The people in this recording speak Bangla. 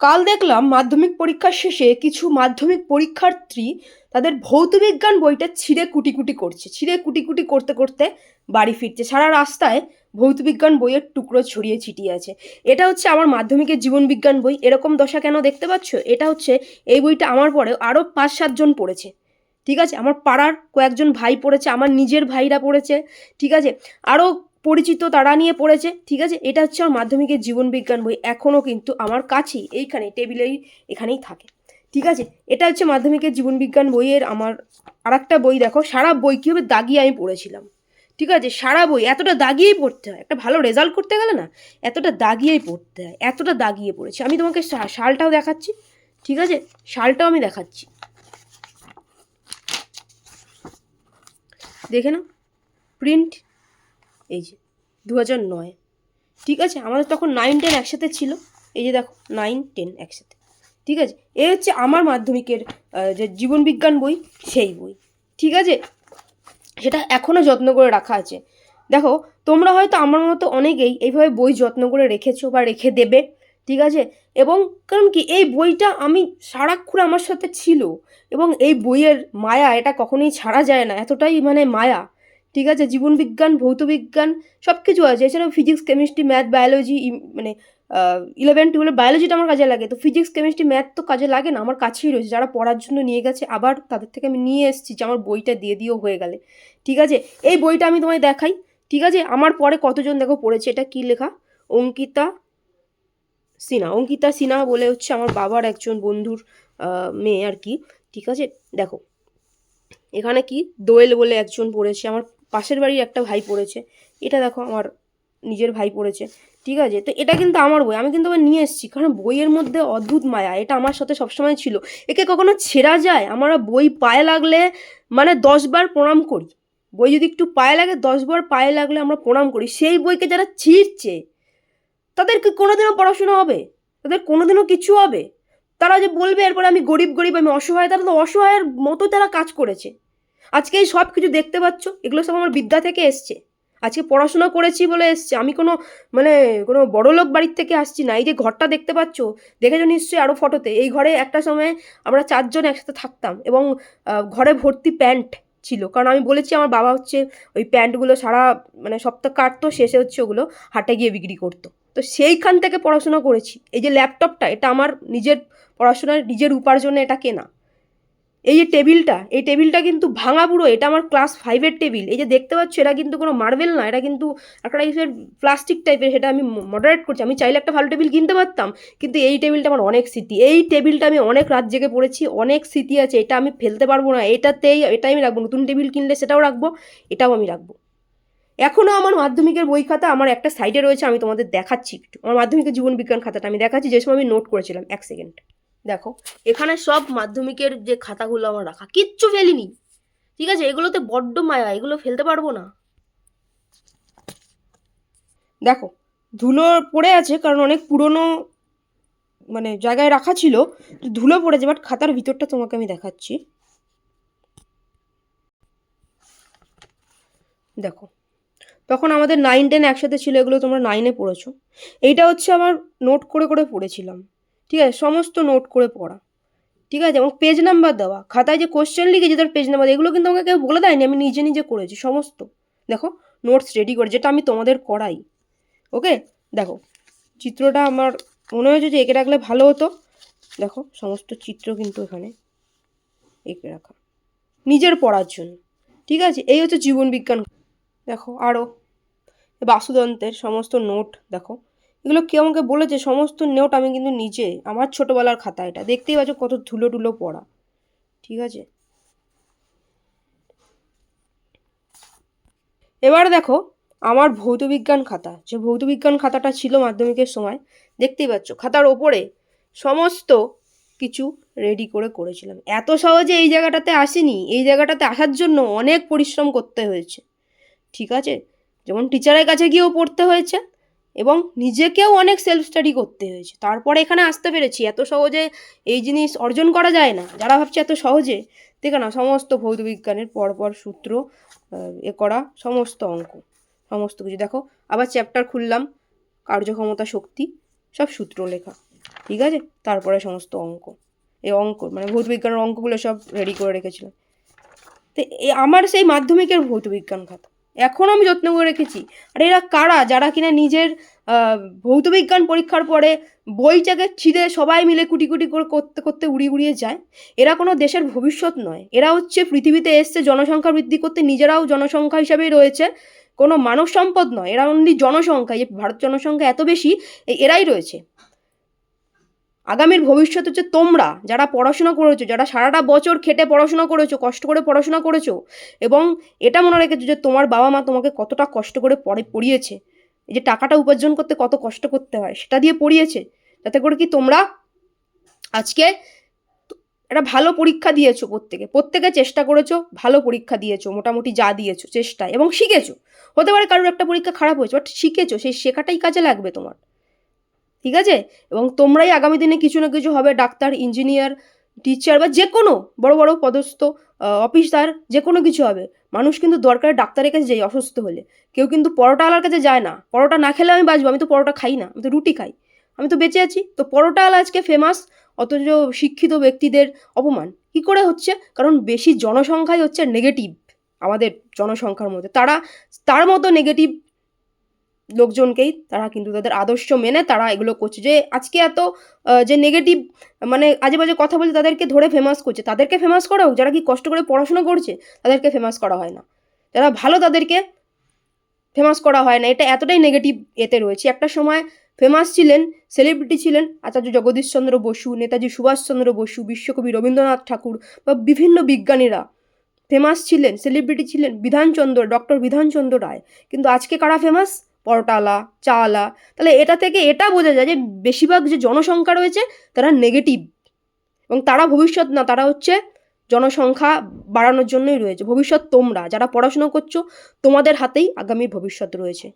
কাল দেখলাম মাধ্যমিক পরীক্ষার শেষে কিছু মাধ্যমিক পরীক্ষার্থী তাদের ভৌতবিজ্ঞান বইটা ছিঁড়ে কুটি কুটি করছে। ছিঁড়ে কুটি কুটি করতে করতে বাড়ি ফিরছে। সারা রাস্তায় ভৌতবিজ্ঞান বইয়ের টুকরো ছড়িয়ে ছিটিয়ে আছে। এটা হচ্ছে আমার মাধ্যমিকের জীবনবিজ্ঞান বই। এরকম দশা কেন দেখতে পাচ্ছ? এটা হচ্ছে এই বইটা আমার পরে আরও পাঁচ সাতজন পড়েছে। ঠিক আছে? আমার পাড়ার কয়েকজন ভাই পড়েছে, আমার নিজের ভাইরা পড়েছে। ঠিক আছে? আরও পরিচিত তারা নিয়ে পড়েছে, ঠিক আছে? এটা হচ্ছে আমার মাধ্যমিকের জীবনবিজ্ঞান বই, এখনও কিন্তু আমার কাছেই, এইখানে, টেবিলেই, এখানেই থাকে, ঠিক আছে? এটা হচ্ছে মাধ্যমিকের জীবনবিজ্ঞান বইয়ের আমার আর একটা বই, দেখো, সারা বই কীভাবে দাগিয়ে আমি পড়েছিলাম, ঠিক আছে? সারা বই, এতটা দাগিয়েই পড়তে হয়, একটা ভালো রেজাল্ট করতে গেলে না, এতটা দাগিয়েই পড়তে হয়, এতটা দাগিয়ে পড়েছি। আমি তোমাকে শালটাও দেখাচ্ছি, ঠিক আছে? শালটাও আমি দেখাচ্ছি। দেখে নাও প্রিন্ট এই যে দু হাজার নয়। ঠিক আছে? আমাদের তখন নাইন টেন একসাথে ছিল। এই যে দেখো নাইন টেন একসাথে। ঠিক আছে? এ হচ্ছে আমার মাধ্যমিকের যে জীবনবিজ্ঞান বই, সেই বই। ঠিক আছে? সেটা এখনও যত্ন করে রাখা আছে। দেখো, তোমরা হয়তো আমার মতো অনেকেই এইভাবে বই যত্ন করে রেখেছো বা রেখে দেবে। ঠিক আছে? এবং কারণ কি, এই বইটা আমি সারাক্ষণ আমার সাথে ছিল। এবং এই বইয়ের মায়া এটা কখনোই ছাড়া যায় না। এতটাই মানে মায়া। ঠিক আছে? জীবনবিজ্ঞান ভৌতবিজ্ঞান সব কিছু আছে। এছাড়াও ফিজিক্স কেমিস্ট্রি ম্যাথ বায়োলজি মানে ইলেভেন টুয়েলভ বায়োলজিটা আমার কাজে লাগে। তো ফিজিক্স কেমিস্ট্রি ম্যাথ তো কাজে লাগে না, আমার কাছেই রয়েছে। যারা পড়ার জন্য নিয়ে গেছে, আবার তাদের থেকে আমি নিয়ে এসেছি যে আমার বইটা দিয়ে দিয়েও হয়ে গেলে। ঠিক আছে? এই বইটা আমি তোমায় দেখাই। ঠিক আছে? আমার পরে কতজন দেখো পড়েছে? এটা কি লেখা? অঙ্কিতা সিনহা। অঙ্কিতা সিনহা বলে হচ্ছে আমার বাবার একজন বন্ধুর মেয়ে আর কি। ঠিক আছে? দেখো। এখানে কি? দোয়েল বলে একজন পড়েছে আমার পাশের বাড়ির একটা ভাই পড়েছে। এটা দেখো আমার নিজের ভাই পড়েছে। ঠিক আছে? তো এটা কিন্তু আমার বই। আমি কিন্তু আবার নিয়ে এসেছি। কারণ বইয়ের মধ্যে অদ্ভুত মায়া। এটা আমার সাথে সবসময় ছিল। একে কখনো ছেঁড়া যায়। আমরা বই পায়ে লাগলে মানে দশবার প্রণাম করি। বই যদি একটু পায়ে লাগে, দশবার পায়ে লাগলে আমরা প্রণাম করি। সেই বইকে যারা ছিঁড়ছে, তাদের কি কোনোদিনও পড়াশোনা হবে? তাদের কোনোদিনও কিছু হবে? তারা যে বলবে, এরপরে আমি গরিব গরিব, আমি অসহায়, তারা তো অসহায়ের মতো তারা কাজ করেছে। আজকে এই সব কিছু দেখতে পাচ্ছ, এগুলো সব আমার বিদ্যা থেকে এসছে। আজকে পড়াশোনা করেছি বলে এসছে। আমি কোনো মানে কোনো বড় লোক বাড়ির থেকে আসছি না। এই যে ঘরটা দেখতে পাচ্ছ, দেখেছ নিশ্চয়ই আরও ফটোতে? এই ঘরে একটা সময় আমরা চারজন একসাথে থাকতাম এবং ঘরে ভর্তি প্যান্ট ছিল। কারণ আমি বলেছি আমার বাবা হচ্ছে ওই প্যান্টগুলো সারা মানে সপ্তাহ কাটতো, শেষে হচ্ছে ওগুলো হাটে গিয়ে বিক্রি করতো। তো সেইখান থেকে পড়াশোনা করেছি। এই যে ল্যাপটপটা, এটা আমার নিজের পড়াশোনার, নিজের উপার্জনে এটা কেনা। এই যে টেবিলটা, এই টেবিলটা কিন্তু ভাঙা পুরো, এটা আমার ক্লাস ফাইভের টেবিল। এই যে দেখতে পাচ্ছ, এটা কিন্তু কোনো মার্বেল না, এটা কিন্তু একটা টাইপের প্লাস্টিক টাইপের, সেটা আমি মডারেট করছি। আমি চাইলে একটা ভালো টেবিল কিনতে পারতাম, কিন্তু এই টেবিলটা আমার অনেক স্মৃতি। এই টেবিলটা আমি অনেক রাত জেগে পড়েছি, অনেক স্মৃতি আছে, এটা আমি ফেলতে পারব না। এটাতেই, এটাই আমি রাখব, নতুন টেবিল কিনলে সেটাও রাখব, এটাও আমি রাখব। এখনও আমার মাধ্যমিকের বই খাতা আমার একটা সাইডে রয়েছে, আমি তোমাদের দেখাচ্ছি একটু। আমার মাধ্যমিকের জীবন বিজ্ঞান খাতাটা আমি দেখাচ্ছি, যে সময় আমি নোট করেছিলাম, এক সেকেন্ড দেখো, এখানে সব মাধ্যমিকের যে খাতাগুলো আমার রাখা, কিচ্ছু ফেলিনি। ঠিক আছে? এগুলোতে বড্ড মায়া, এগুলো ফেলতে পারব না। দেখো, ধুলো পড়ে আছে, কারণ অনেক পুরনো মানে জায়গায় রাখা ছিল ধুলো পড়েছে বাট খাতার ভিতরটা তোমাকে আমি দেখাচ্ছি। দেখো, তখন আমাদের নাইন টেন একসাথে ছিল, এগুলো তোমরা নাইনে পড়েছো। এইটা হচ্ছে আমার নোট করে করে পড়েছিলাম। ঠিক আছে, সমস্ত নোট করে পড়া। ঠিক আছে, এবং পেজ নাম্বার দেওয়া। খাতায় যে কোশ্চেন লিখেছি তার পেজ নাম্বার এগুলো কিন্তু আমাকে কেউ বলে দেয়নি, আমি নিজে নিজে করেছি, সমস্ত। দেখো নোটস রেডি করে যেটা আমি তোমাদের করাই। ওকে দেখো, চিত্রটা আমার মনে হয়েছে যে এঁকে রাখলে ভালো হতো। দেখো, সমস্ত চিত্র কিন্তু এখানে এঁকে রাখা। নিজের পড়ার জন্য। ঠিক আছে, এই হচ্ছে জীবন বিজ্ঞান। দেখো আরও বাস্তুতন্ত্রের সমস্ত নোট দেখো। এগুলো কেউ আমাকে বলেছে, সমস্ত নোট আমি কিন্তু নিজে, আমার ছোটোবেলার খাতা এটা। দেখতেই পাচ্ছ কত ধুলো টুলো পড়া। ঠিক আছে? এবার দেখো, আমার ভৌতবিজ্ঞান খাতা। যে ভৌতবিজ্ঞান খাতাটা ছিল মাধ্যমিকের সময়, দেখতেই পাচ্ছ খাতার ওপরে সমস্ত কিছু রেডি করে করেছিলাম। এত সহজে এই জায়গাটাতে আসিনি। এই জায়গাটাতে আসার জন্য অনেক পরিশ্রম করতে হয়েছে। ঠিক আছে? যেমন টিচারের কাছে গিয়েও পড়তে হয়েছে। এবং নিজেকেও অনেক সেলফ স্টাডি করতে হয়েছে। তারপরে এখানে আসতে পেরেছি। এত সহজে এই জিনিস অর্জন করা যায় না। যারা ভাবছে এত সহজে দেখে না? সমস্ত ভৌতবিজ্ঞানের পরপর সূত্র এ করা সমস্ত অঙ্ক। সমস্ত কিছু। দেখো, আবার চ্যাপ্টার খুললাম। কার্যক্ষমতা, শক্তি, সব সূত্র লেখা। ঠিক আছে? তারপরে সমস্ত অঙ্ক। এই অঙ্ক মানে ভৌতবিজ্ঞানের অঙ্কগুলো সব রেডি করে রেখেছিলাম। তো আমার সেই মাধ্যমিকের ভৌতবিজ্ঞান খাতা। এখনও আমি যত্ন করে রেখেছি। আর এরা কারা? যারা কিনা নিজের ভৌতবিজ্ঞান পরীক্ষার পরে বইটাকে ছিঁড়ে সবাই মিলে কুটি কুটি করে করতে করতে উড়িয়ে উড়িয়ে যায়? এরা কোনো দেশের ভবিষ্যৎ নয়। এরা হচ্ছে পৃথিবীতে এসছে, জনসংখ্যা বৃদ্ধি করতে নিজেরাও জনসংখ্যা হিসাবেই রয়েছে। কোনো মানব সম্পদ নয়। এরা অনলি জনসংখ্যা। এই ভারত জনসংখ্যা এত বেশি এরাই রয়েছে। আগামীর ভবিষ্যৎ হচ্ছে তোমরা যারা পড়াশোনা করেছ, যারা সারাটা বছর খেটে পড়াশোনা করেছ, কষ্ট করে পড়াশোনা করেছ এবং এটা মনে রেখেছো যে তোমার বাবা মা তোমাকে কতটা কষ্ট করে পড়ে, পড়িয়েছে। এই যে টাকাটা উপার্জন করতে কত কষ্ট করতে হয়, সেটা দিয়ে পড়িয়েছে। যাতে করে কি তোমরা আজকে একটা ভালো পরীক্ষা দিয়েছ প্রত্যেকে। প্রত্যেকে চেষ্টা করেছ, ভালো পরীক্ষা দিয়েছ, মোটামুটি যা দিয়েছ, চেষ্টায় এবং শিখেছো। হতে পারে কারোর একটা পরীক্ষা খারাপ হয়েছে বাট শিখেছো, সেই শেখাটাই কাজে লাগবে তোমার। ঠিক আছে? এবং তোমরাই আগামী দিনে কিছু না কিছু হবে ডাক্তার, ইঞ্জিনিয়ার, টিচার বা যে কোনো বড় বড় পদস্থ অফিসার, যে কোনো কিছু হবে। মানুষ কিন্তু দরকারে ডাক্তারের কাছে যাই অসুস্থ হলে। কেউ কিন্তু পরোটাওয়ালার কাছে যায় না। পরোটা না খেলে আমি বাঁচবো, আমি তো পরোটা খাই না, আমি তো রুটি খাই। আমি তো বেঁচে আছি। তো পরোটা পরোটাওয়ালা আজকে ফেমাস অথচ শিক্ষিত ব্যক্তিদের অপমান। কি করে হচ্ছে? কারণ বেশি জনসংখ্যাই হচ্ছে নেগেটিভ আমাদের জনসংখ্যার মধ্যে। তারা, তার মতো নেগেটিভ লোকজনকেই তারা কিন্তু তাদের আদর্শ মেনে তারা এগুলো করছে। যে আজকে এত যে নেগেটিভ মানে আজে বাজে কথা বলছে তাদেরকে ধরে ফেমাস করছে, তাদেরকে ফেমাস করা হোক, যারা কি কষ্ট করে পড়াশোনা করছে, তাদেরকে ফেমাস করা হয় না। যারা ভালো তাদেরকে ফেমাস করা হয় না, এটা এতটাই নেগেটিভ এতে রয়েছে। একটা সময় ফেমাস ছিলেন সেলিব্রিটি ছিলেন, আচার্য জগদীশচন্দ্র বসু, নেতাজি সুভাষচন্দ্র বসু, বিশ্বকবি রবীন্দ্রনাথ ঠাকুর বা বিভিন্ন বিজ্ঞানীরা ফেমাস ছিলেন সেলিব্রিটি ছিলেন, বিধানচন্দ্র ডক্টর বিধানচন্দ্র রায়। কিন্তু আজকে কারা ফেমাস পরোটালা, চালা, তাহলে এটা থেকে এটা বোঝা যায় যে বেশিরভাগ যে জনসংখ্যা রয়েছে তারা নেগেটিভ এবং তারা ভবিষ্যৎ না, তারা হচ্ছে জনসংখ্যা বাড়ানোর জন্যই রয়েছে। ভবিষ্যৎ তোমরা, যারা পড়াশুনো করছ, তোমাদের হাতেই আগামী ভবিষ্যৎ রয়েছে।